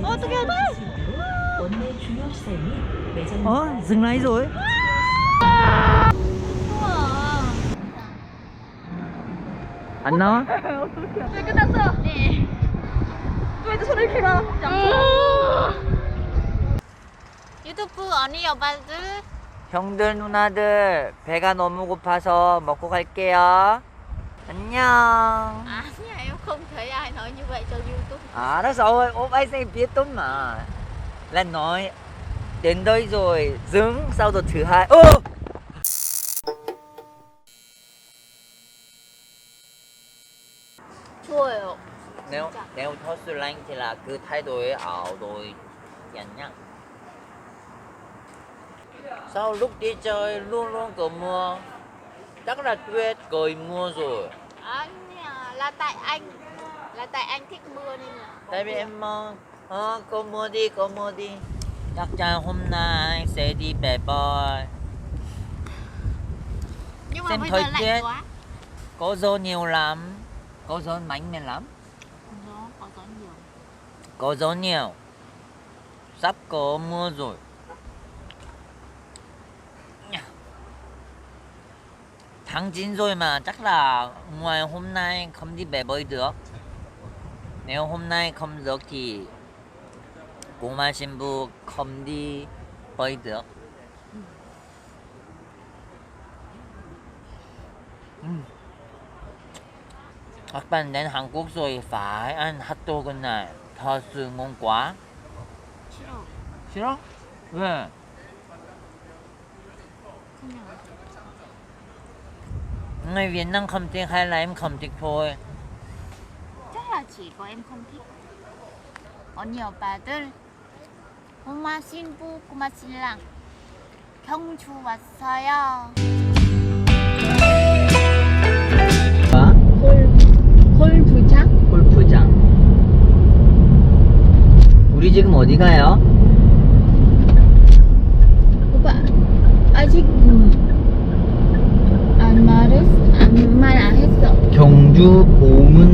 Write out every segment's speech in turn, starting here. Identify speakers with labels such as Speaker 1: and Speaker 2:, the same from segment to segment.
Speaker 1: 어떻게
Speaker 2: 매장
Speaker 3: Ồ, dừng lại rồi. Anh nó
Speaker 1: 네, 끝났어. 네. 또 이제 손을 이렇게 봐. 유튜브 언니 오빠들
Speaker 3: 형들 누나들 배가 너무 고파서 먹고 갈게요 안녕
Speaker 1: 아니야 em không thể ai nói như vậy cho YouTube
Speaker 3: À nó rồi, ôm ai xem biết tốt mà Là nói Đến đây rồi, dừng Sau đó thứ hai Ô
Speaker 1: 좋아요
Speaker 3: Nếu, nếu thoát sư lanh thì là cứ thay đổi ảo rồi Dành nhá Sao lúc đi chơi luôn luôn có mưa Chắc là tuyết cười mưa rồi
Speaker 1: 아니야 là tại anh là tại anh thích mưa nên là
Speaker 3: Tại vì em mong Ờ, có mưa đi, có mưa đi. Chắc chắn hôm nay anh sẽ đi bể bơi
Speaker 1: nhưng mà
Speaker 3: Xem
Speaker 1: bây
Speaker 3: thời
Speaker 1: giờ lạnh
Speaker 3: tiết.
Speaker 1: quá.
Speaker 3: Có gió nhiều lắm. Có gió mạnh mẽ lắm.
Speaker 1: Nó có gió nhiều.
Speaker 3: Có gió nhiều. Sắp có mưa rồi. Tháng 9 rồi mà chắc là ngoài hôm nay không đi bể bơi được Nếu hôm nay không được thì mà 신부 không đi bơi được. Các bạn đến Hàn Quốc rồi phải ăn hot dog này thật sự ngon quá
Speaker 1: 싫어
Speaker 3: 싫어? 왜? Người Việt Nam không thích hay là em không thích thôi
Speaker 1: em không thích 언니 오빠들. 고마 신부. 고마 신랑. 경주 왔어요. 골 골프장?
Speaker 3: 골프장. 우리 지금 어디 가요?
Speaker 1: 오빠 아직 안 말했 안말안 했어.
Speaker 3: 경주 보문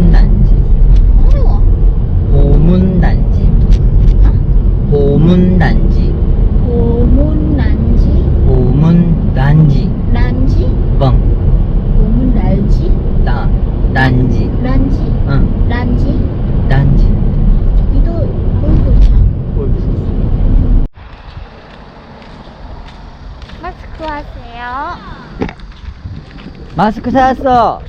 Speaker 1: 마스크 하세요
Speaker 3: 마스크 찾았어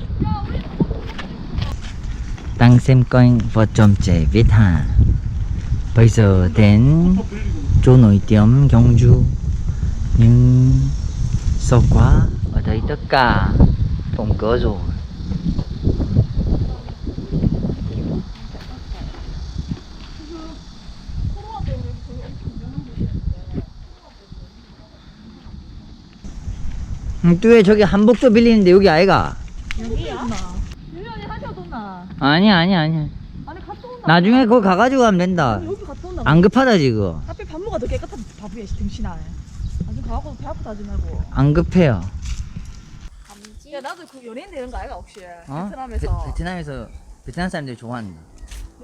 Speaker 3: đang xem kênh vợ chồng trẻ Việt Hà bây giờ đến chỗ nổi tiếng Gyeongju nhưng sợ quá ở đây tất cả đóng cửa rồi 응, 뚜에 저기 한복도 빌리는데 여기 아이가?
Speaker 1: 여기요?
Speaker 4: 유연이 하셔도 나.
Speaker 3: 아니야 아니야 아니야
Speaker 4: 아니 갔다 온다.
Speaker 3: 나중에 그거 가가지고 가면 된다.
Speaker 4: 여기 갔다 온다.
Speaker 3: 안 급하다 지금.
Speaker 4: 하필 밥 먹어도 깨끗한 바보야 씨 등신아 나중에 가고 배 아프다 하지 말고.
Speaker 3: 안 급해요.
Speaker 4: 야 나도 그 연예인 되는 거 아이가 혹시?
Speaker 3: 어?
Speaker 4: 베트남에서.
Speaker 3: 베, 트남에서 베트남 사람들이 좋아한다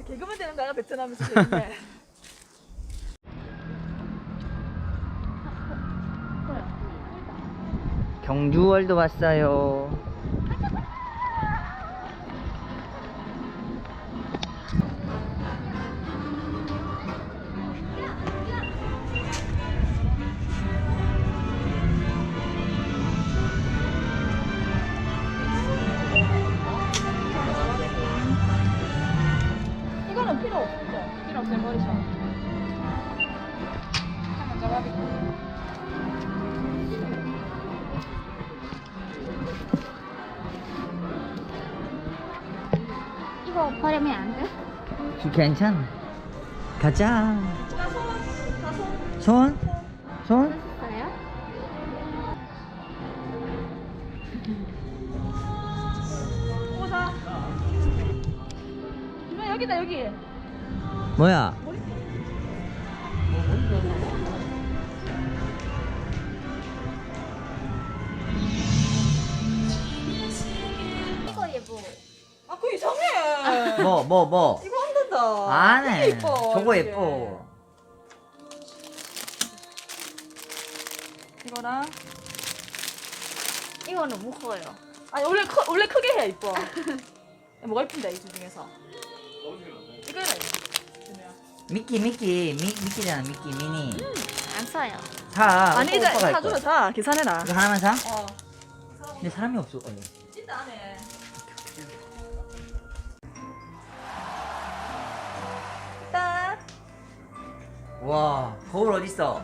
Speaker 4: 개그맨 되는 거 아이가 베트남에서
Speaker 3: 경주월드 왔어요
Speaker 4: 이거
Speaker 1: 버리면 안 돼?
Speaker 3: 괜찮아 가자 손? 손?
Speaker 1: 그래요?
Speaker 4: 오자 유연 여기다 여기
Speaker 3: 뭐야
Speaker 1: 이거
Speaker 4: 그거 이상해
Speaker 3: 뭐 뭐 뭐?
Speaker 4: 이거 안 된다.
Speaker 3: 안 해
Speaker 4: 이게 예뻐.
Speaker 3: 저거
Speaker 4: 이렇게.
Speaker 3: 예뻐
Speaker 4: 이거랑
Speaker 1: 이거는 너무 커요.
Speaker 4: 아니 원래 크, 원래 크게 해야 이뻐. 뭐가 이쁜데 이두 중에서? 그러면.
Speaker 3: 미끼 미끼 미, 미끼잖아 미끼 미니
Speaker 1: 안 써요.
Speaker 3: 사
Speaker 4: 아니
Speaker 3: 오빠,
Speaker 4: 이제
Speaker 3: 오빠가 할
Speaker 4: 사주면
Speaker 3: 거야.
Speaker 4: 자 계산해라.
Speaker 3: 이거 하나만 사?
Speaker 4: 어.
Speaker 3: 근데 사람이 없어 어,
Speaker 4: 진짜 안 해.
Speaker 3: 와 거울 어딨어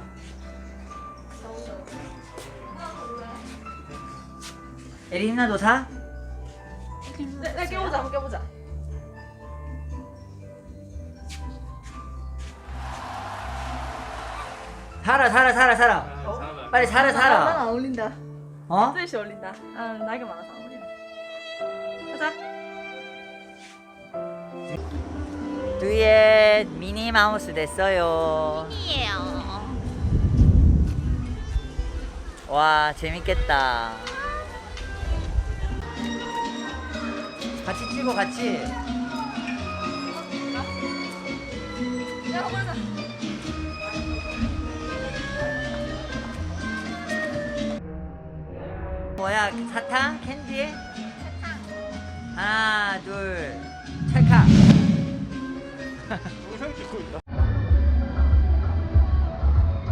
Speaker 3: 에리나 너 사?
Speaker 4: 내, 내 껴보자 한번 껴보자.
Speaker 3: 사라 사라 사라 사라 빨리 사라
Speaker 4: 아,
Speaker 3: 사라
Speaker 4: 난안 어울린다.
Speaker 3: 어?
Speaker 4: 스윗이 어울린다. 아 나이가 많아서 안 어울린다. 가자.
Speaker 3: 듀 엣 미니 마우스 됐어요
Speaker 1: 이에요.
Speaker 3: 와 재밌겠다 같이 찍어 같이. 뭐야 사탕? 캔디? 하나 둘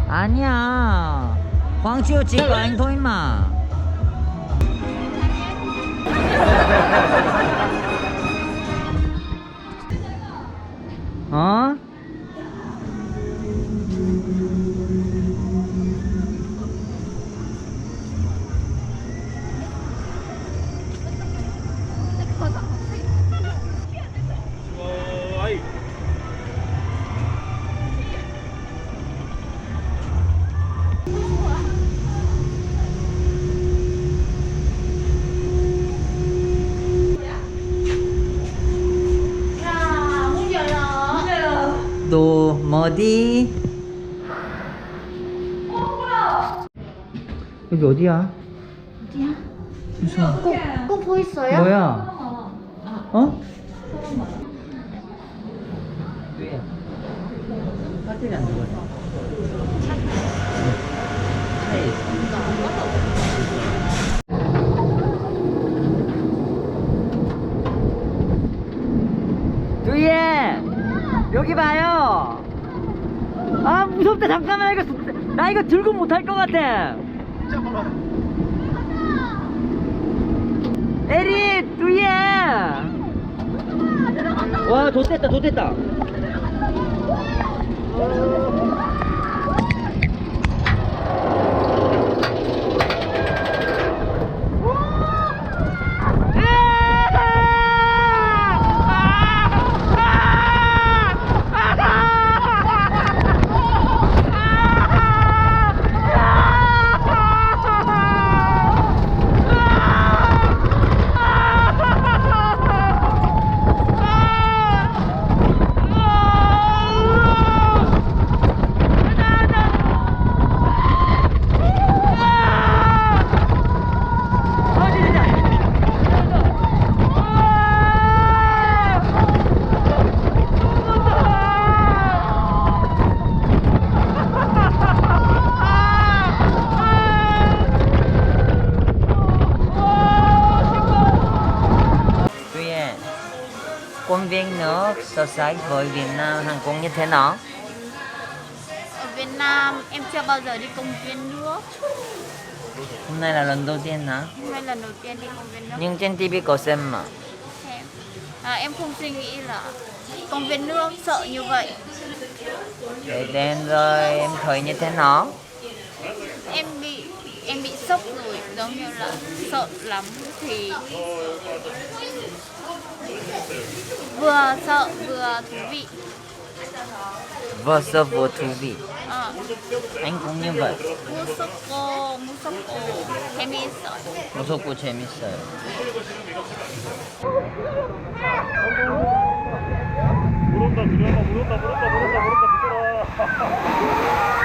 Speaker 3: 아니야. 광주요 찍어 아닌도 임마? 어? 또 뭐디? 여기 어디야?
Speaker 1: 어디야?
Speaker 3: 무슨
Speaker 1: 꽃, 꽃 보이세요?
Speaker 3: 뭐야? 어? 왜? 배터리 안 들어가. 차에 있어. 두예 여기 봐요. 아 무섭다 잠깐만 이거 나 이거 들고 못할 것 같아. 에리 두예. 와 좋댔다 좋댔다. So sánh với Việt Nam Hàn Quốc như thế nào?
Speaker 1: Ở Việt Nam em chưa bao giờ đi công viên nước.
Speaker 3: Hôm nay là lần đầu tiên hả?
Speaker 1: Hôm nay lần đầu tiên đi công viên nước.
Speaker 3: Nhưng trên TV có xem mà
Speaker 1: Xem. À, em không suy nghĩ là công viên nước sợ như vậy.
Speaker 3: Để đến rồi em thấy như thế nào?
Speaker 1: Em bị em bị sốc rồi, giống như là sợ lắm thì vừa sợ vừa thú vị.
Speaker 3: Vừa sợ vừa thú vị.
Speaker 1: À,
Speaker 3: Anh cũng như vậy.
Speaker 1: 무섭고 무섭고 재미있어요.
Speaker 3: 무섭고 재밌어요
Speaker 5: 물온다 들어간다 물온다 물온다 물온다 물온다 비켜라